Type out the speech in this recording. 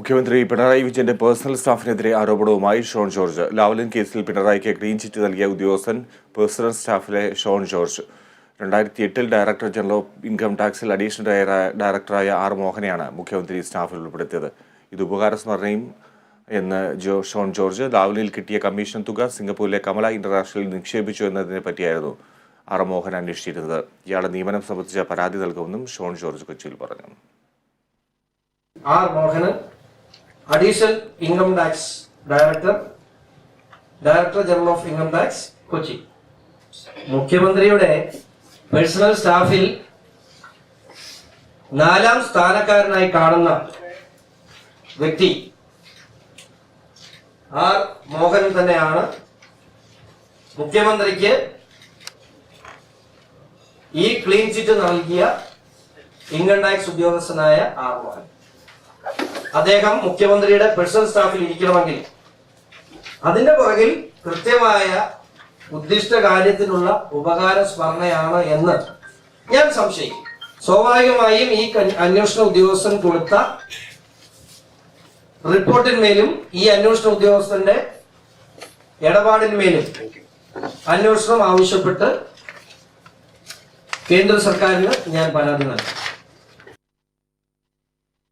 മുഖ്യമന്ത്രി പിണറായി വിജയന്റെ പേഴ്സണൽ സ്റ്റാഫിനെതിരെ ആരോപണവുമായി ഷോൺ ജോർജ്. ലാവ്ലിൻ കേസിൽ പിണറായിക്ക് ക്ലീൻ ചിറ്റ് നൽകിയ ഉദ്യോഗസ്ഥൻ പേഴ്സണൽ സ്റ്റാഫിലെ ഷോൺ ജോർജ്. രണ്ടായിരത്തി എട്ടിൽ ഡയറക്ടർ ജനറൽ ഓഫ് ഇൻകം ടാക്സിൽ അഡീഷണൽ ഡയറക്ടറായ ആർ മോഹനെയാണ് മുഖ്യമന്ത്രി സ്റ്റാഫിൽ ഉൾപ്പെടുത്തിയത്. ഇത് ഉപകാരസ്മരണയും എന്ന് ജോ ഷോൺ ജോർജ് ലാവ്ലിനിൽ കിട്ടിയ കമ്മീഷൻ തുക സിംഗപ്പൂരിലെ കമല ഇന്റർനാഷണലിൽ നിക്ഷേപിച്ചു എന്നതിനെ പറ്റിയായിരുന്നു ആർ മോഹൻ അന്വേഷിച്ചിരുന്നത്. ഇയാളുടെ നിയമനം സംബന്ധിച്ച പരാതി നൽകുമെന്നും ഷോൺ ജോർജ് കൊച്ചിയിൽ പറഞ്ഞു. R Mohanan additional income tax director director general of income tax Kochi മുഖ്യമന്ത്രിയുടെ പേഴ്സണൽ സ്റ്റാഫിൽ നാലാം സ്ഥാനക്കാരനായി കാണുന്ന വ്യക്തി ആർ മോഹൻ തന്നെയാണ്. മുഖ്യമന്ത്രിക്ക് ഈ ക്ലീൻ ചിറ്റ് നൽകിയ ഇൻകം ടാക്സ് ഉദ്യോഗസ്ഥനായ ആർ മോഹൻ. അദ്ദേഹം മുഖ്യമന്ത്രിയുടെ പേഴ്സണൽ സ്റ്റാഫിൽ ഇരിക്കണമെങ്കിൽ അതിന്റെ പുറകിൽ കൃത്യമായ ഉദ്ദിഷ്ട കാര്യത്തിനുള്ള ഉപകാര സ്മരണയാണ് എന്ന് ഞാൻ സംശയിക്കും. സ്വാഭാവികമായും ഈ അന്വേഷണ ഉദ്യോഗസ്ഥൻ കൊടുത്ത റിപ്പോർട്ടിന്മേലും ഈ അന്വേഷണ ഉദ്യോഗസ്ഥന്റെ ഇടപാടിന്മേലും അന്വേഷണം ആവശ്യപ്പെട്ട് കേന്ദ്ര സർക്കാരിന് ഞാൻ പരാതി നൽകും.